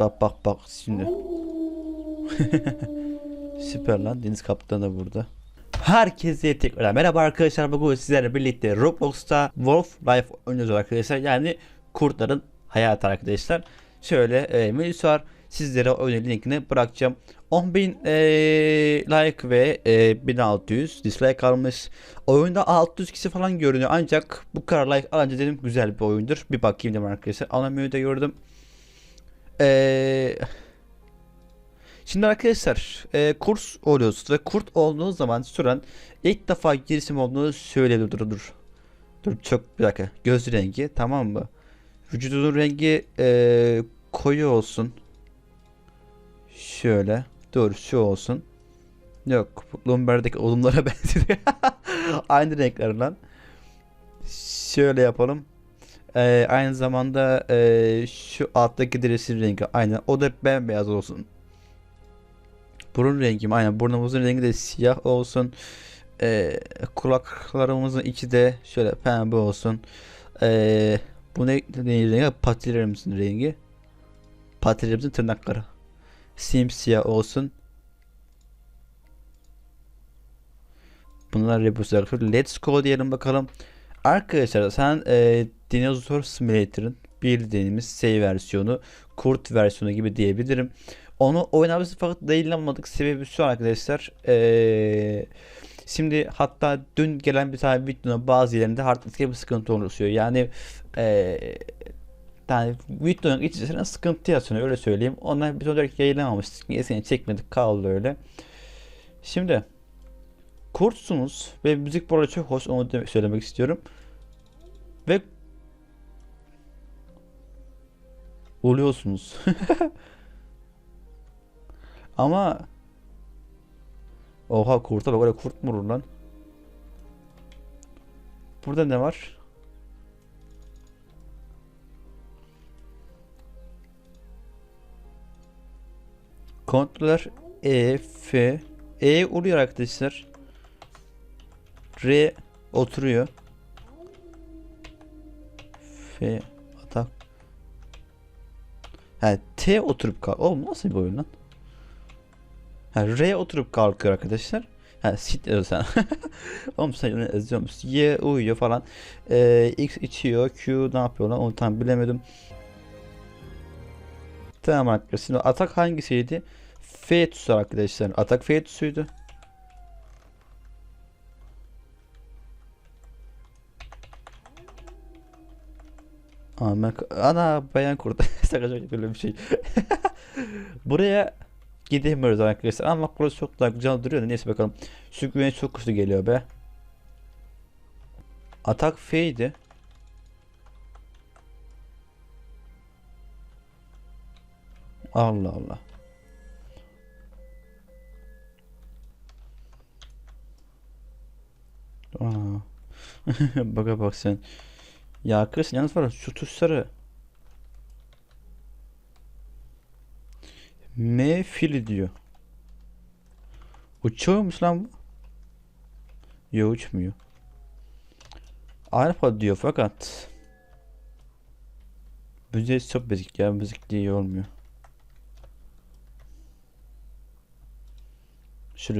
Bak bak bak şimdi. Süper lan Deniz Kaptan da burada. Herkese tekrar merhaba arkadaşlar bugün sizlerle birlikte Roblox'ta Wolf Life oynuyoruz arkadaşlar yani kurtların hayatı arkadaşlar. Şöyle e, menüsü var sizlere oyunun linkini bırakacağım. 10.000 e, like ve e, 1600 dislike almış. Oyunda 600 kişi falan görünüyor ancak bu kadar like alınca dedim güzel bir oyundur. Bir bakayım dedim arkadaşlar. Ana menüde gördüm. Eee Şimdi arkadaşlar e, kurs oluyorsunuz ve kurt olduğunuz zaman süren ilk defa girişim olduğunu söyledi dur dur. Dur çok bir dakika göz rengi tamam mı? Vücudunun rengi e, koyu olsun. Şöyle dur şu olsun. Yok Lumber'deki odunlara benziyor. Aynı renkler lan. Şöyle yapalım. E, aynı zamanda e, şu alttaki dresin rengi aynen o da bembeyaz olsun. Burun rengim aynen burnumuzun rengi de siyah olsun. Ee, kulaklarımızın içi de şöyle pembe olsun. Ee, bu ne, ne rengi? Patilerimizin rengi. Patilerimizin tırnakları. Simsiyah olsun. Bunlar arkadaşlar. Let's go diyelim bakalım. Arkadaşlar sen e, Dinosaur Simulator'ın bildiğimiz save versiyonu, kurt versiyonu gibi diyebilirim. Onu oynamamız fakat yayınlamadık. Sebebi şu arkadaşlar. Ee, şimdi hatta dün gelen bir tane videonun bazı yerinde hard disk'e bir sıkıntı oluşuyor. Yani ee, yani videonun içerisine sıkıntı yaşanıyor öyle söyleyeyim. Ondan bir olarak yayınlamamıştık. Niyesini çekmedik kaldı öyle. Şimdi kurtsunuz ve müzik bu arada çok hoş onu söylemek istiyorum. Ve oluyorsunuz. Ama Oha kurta bak öyle kurt mu vurur lan? Burada ne var? Kontroller E, F, E oluyor arkadaşlar. R oturuyor. F atak. Ha T oturup kal. Oğlum nasıl bir oyun lan? Ha, R oturup kalkıyor arkadaşlar. Ha sit diyor sen. Oğlum sen onu? Y uyuyor falan. Ee, X içiyor. Q ne yapıyor lan? Onu tam bilemedim. Tamam arkadaşlar. Şimdi atak hangisiydi? F tuşu arkadaşlar. Atak F tuşuydu. Ben... Ana bayan kurdu. Sakın böyle bir şey. Buraya gidemiyoruz arkadaşlar ama burası çok daha güzel duruyor neyse bakalım. Şu güvenç çok güçlü geliyor be. Atak F'ydi. Allah Allah. Aa. Baka bak sen. Ya arkadaşlar yalnız var şu tuşları M fili diyor. Uçuyormuş lan bu. Yok uçmuyor. Alfa diyor fakat Müzik çok bezik ya müzik diye olmuyor.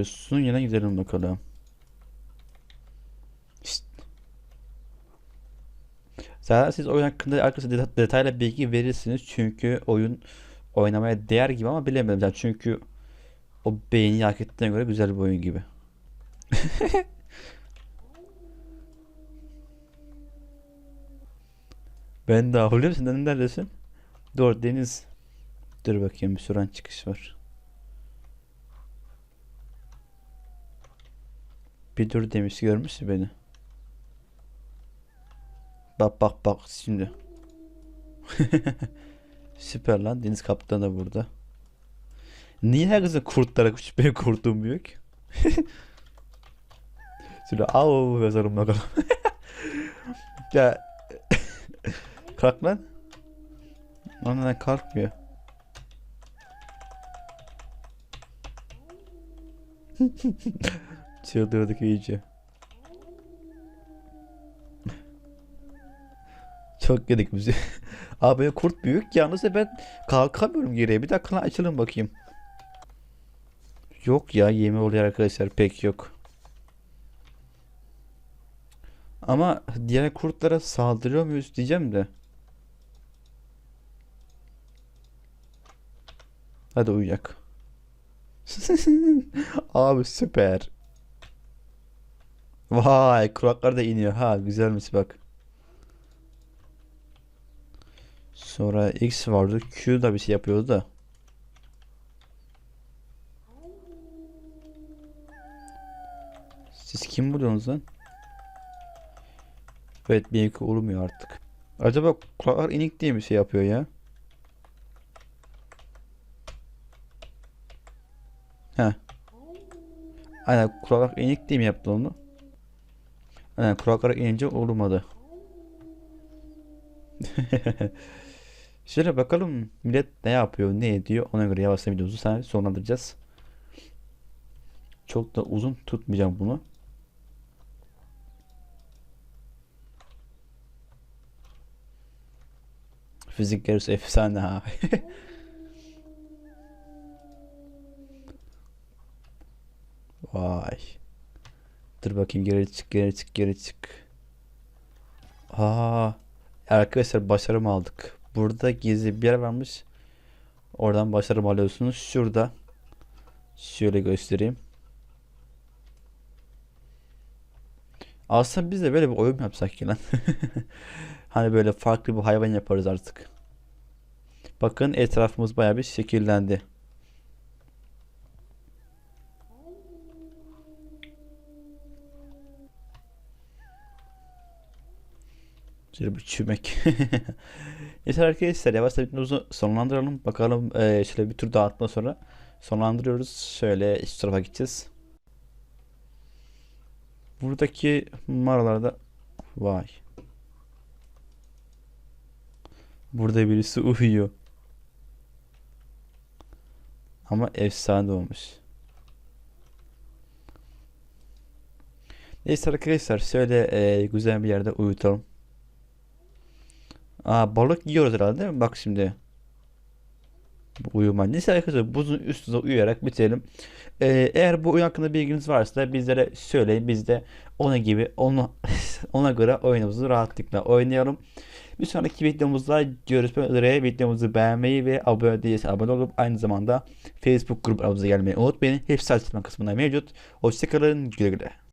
Sunun yana gidelim bakalım. Zaten siz oyun hakkında arkadaşlar detaylı bilgi verirsiniz çünkü oyun oynamaya değer gibi ama bilemedim. Yani çünkü o beğeni hak ettiğine göre güzel bir oyun gibi. ben daha oluyorum. Sen neredesin? Doğru Deniz. Dur bakayım bir süren çıkış var. Bir dur demiş görmüş beni. Bak bak bak şimdi. Süper lan Deniz Kaptan da burada. Niye herkesin kurtlara küçük benim kurtum büyük? Şöyle av yazarım bakalım. ya kalk lan. Ondan kalkmıyor. Çıldırdık iyice. Çok yedik bizi. Abi kurt büyük yalnız ben kalkamıyorum geriye. Bir dakika açalım bakayım. Yok ya yemi oluyor arkadaşlar pek yok. Ama diğer kurtlara saldırıyor muyuz diyeceğim de. Hadi uyuyak. Abi süper. Vay kulaklar da iniyor. Ha güzelmiş bak. Sonra X vardı. Q da bir şey yapıyordu da. Siz kim buluyorsunuz lan? Evet benimki olmuyor artık. Acaba kulaklar inik diye mi şey yapıyor ya? Heh. Aynen kulaklar inik diye mi yaptı onu? Aynen kulaklar inince olmadı. Şöyle bakalım millet ne yapıyor, ne ediyor ona göre yavaştan videomuzu sana sonlandıracağız. Çok da uzun tutmayacağım bunu. Fizik gerisi efsane ha. Vay. Dur bakayım geri çık geri çık geri çık. Aa, arkadaşlar başarım aldık. Burada gizli bir yer varmış. Oradan başarım alıyorsunuz. Şurada. Şöyle göstereyim. Aslında biz de böyle bir oyun yapsak ki lan. Hani böyle farklı bir hayvan yaparız artık. Bakın etrafımız bayağı bir şekillendi. Şöyle bir çümek. Neyse arkadaşlar yavaşça videomuzu sonlandıralım. Bakalım eee, şöyle bir tur dağıtma sonra sonlandırıyoruz. Şöyle iç tarafa gideceğiz. Buradaki mağaralarda vay. Burada birisi uyuyor. Ama efsane olmuş. Neyse arkadaşlar şöyle eee, güzel bir yerde uyutalım. Aa balık yiyoruz herhalde? Bak şimdi. Uyuma. Neyse arkadaşlar buzun üstüne uyuyarak bitirelim. Ee, eğer bu oyun hakkında bilginiz varsa bizlere söyleyin. Biz de ona gibi ona, ona göre oyunumuzu rahatlıkla oynayalım. Bir sonraki videomuzda görüşmek üzere. Videomuzu beğenmeyi ve abone değilse abone olup aynı zamanda Facebook grubumuza gelmeyi unutmayın. Hepsi açıklama kısmında mevcut. Hoşçakalın. Güle güle.